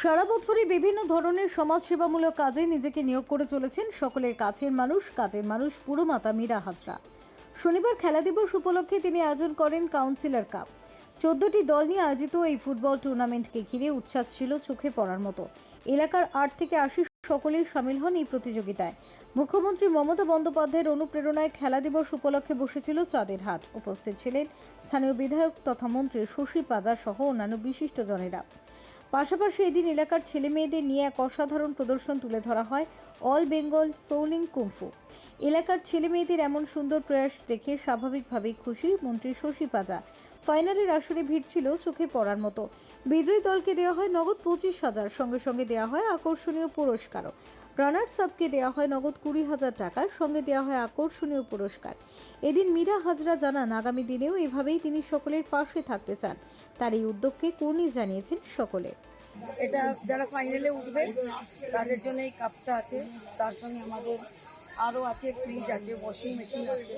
সারা বছরই বিভিন্ন ধরনের সমাজসেবামূলক কাজে নিজেকে নিয়োগ করে চলেছেন সকলের কাছের মানুষ, কাজের মানুষ পুরমাতা মীরা হাজরা। শনিবার খেলা দিবস উপলক্ষে তিনি আয়োজন করেন কাউন্সিলর কাপ। চোদ্দটি দল নিয়ে আয়োজিত এই ফুটবল টুর্নামেন্টকে ঘিরে উচ্ছ্বাস ছিল চোখে পড়ার মতো। এলাকার আট থেকে আশি সকলেই সামিল হন এই প্রতিযোগিতায়। মুখ্যমন্ত্রী মমতা বন্দ্যোপাধ্যায়ের অনুপ্রেরণায় খেলা দিবস উপলক্ষে বসেছিল চাঁদের হাট। উপস্থিত ছিলেন স্থানীয় বিধায়ক তথা মন্ত্রী শশী পাজা সহ অন্যান্য বিশিষ্টজনেরা পাশাপাশি এদিন এলাকার ছেলে মেয়েদের নিয়ে এক অসাধারণ প্রদর্শন তুলে ধরা হয় অল বেঙ্গল সোলিং কুমফু এলাকার ছেলে মেয়েদের এমন সুন্দর প্রয়াস দেখে স্বাভাবিকভাবেই খুশি মন্ত্রী শশী পাজা। ফাইনালের আসরে ভিড় ছিল চোখে পড়ার মতো। বিজয়ী দলকে দেওয়া হয় নগদ পঁচিশ হাজার, সঙ্গে সঙ্গে দেওয়া হয় আকর্ষণীয় পুরস্কারও। রানার্স আপকে দেওয়া হয় নগদ কুড়ি হাজার টাকার, সঙ্গে দেওয়া হয় আকর্ষণীয় পুরস্কার। এদিন মীরা হাজরা জানান, আগামী দিনেও এভাবেই তিনি সকলের পাশে থাকতে চান। তার এই উদ্যোগকে কর্ণি জানিয়েছেন সকলে। এটা যারা ফাইনালে উঠবে, তাদের জন্য এই কাপটা আছে। তার সঙ্গে আমাদের আরও আছে ফ্রিজ আছে ওয়াশিং মেশিন আছে।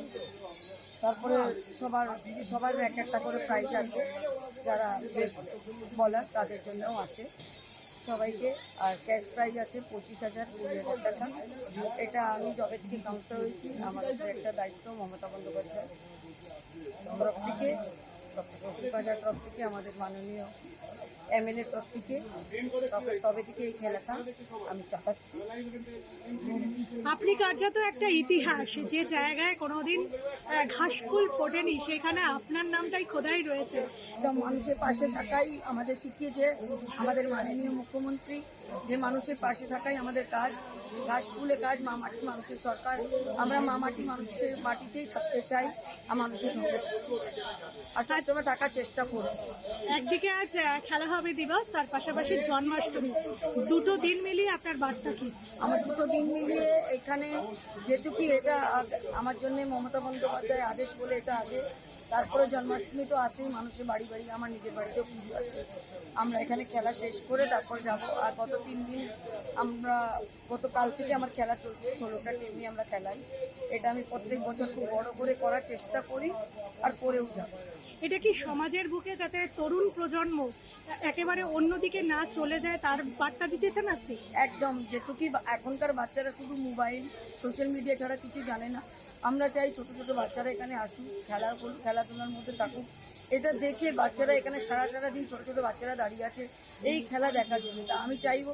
তারপরে সবার সবার এক একটা করে প্রাইজ আছে। যারা বেস্ট বলার তাদের জন্যও আছে। সবাইকে। আর ক্যাশ প্রাইজ আছে পঁচিশ হাজার কুড়ি হাজার টাকা। এটা আমি জবে থেকে কাউন্টার হয়েছি। আমার একটা দায়িত্ব মমতা বন্দ্যোপাধ্যায়। তরফ থেকে, ডক্টর শশী তরফ থেকে আমাদের মাননীয় এমএলএ তরফ থেকে তবে তবে থেকে এই খেলাটা আমি চালাচ্ছি আপনি কার্যত একটা ইতিহাস যে জায়গায় কোনোদিন ঘাসফুল ফোটেনি সেখানে আপনার নামটাই খোদাই রয়েছে। একদম মানুষের পাশে থাকাই আমাদের শিখিয়েছে আমাদের মাননীয় মুখ্যমন্ত্রী যে মানুষের পাশে থাকাই আমাদের কাজ। ঘাস ফুলে কাজ মা মাটি মানুষের সরকার। আমরা মা মাটি মানুষের মাটিতেই থাকতে চাই আর মানুষের সঙ্গে আর সবসময় থাকার চেষ্টা করব একদিকে আজ আহ, খেলা হবে দিবস, তার পাশাপাশি জন্মাষ্টমী। দুটো দিন মিলিয়ে আপনার বার্তা কি? আমার দুটো দিন মিলিয়ে এখানে যেহেতু কি এটা আমার জন্য মমতা বন্দ্যোপাধ্যায় আদেশ বলে এটা আগে। তারপরে জন্মাষ্টমী তো আছেই, মানুষের বাড়ি বাড়ি, আমার নিজের বাড়িতেও পুজো আছে। আমরা এখানে খেলা শেষ করে তারপর যাব। আর গত তিন দিন আমরা, গতকাল থেকে আমার খেলা চলছে, ষোলোটা টিম নিয়ে আমরা খেলাই। এটা আমি প্রত্যেক বছর খুব বড় করে করার চেষ্টা করি, আর করেও যাব। এটা কি সমাজের বুকে যাতে তরুণ প্রজন্ম একেবারে অন্যদিকে না চলে যায় তার বার্তা দিতেছেন আপনি? একদম যেহেতু কি এখনকার বাচ্চারা শুধু মোবাইল সোশ্যাল মিডিয়া ছাড়া কিছু জানে না। আমরা চাই ছোট ছোট বাচ্চারা এখানে আসুক খেলা করুক খেলাধুলার মধ্যে থাকুক। এটা দেখে বাচ্চারা এখানে সারা সারা দিন ছোট ছোট বাচ্চারা দাঁড়িয়ে আছে। এই খেলা দেখার জন্য। তা আমি চাইব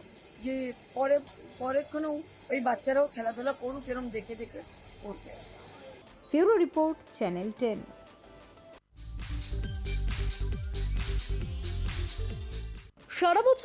যে পরে পরেক্ষণেও ওই বাচ্চারাও খেলাধুলা করুক এরম দেখে দেখে করবে। ফিউরো রিপোর্ট চ্যানেল টেন। সারা বছর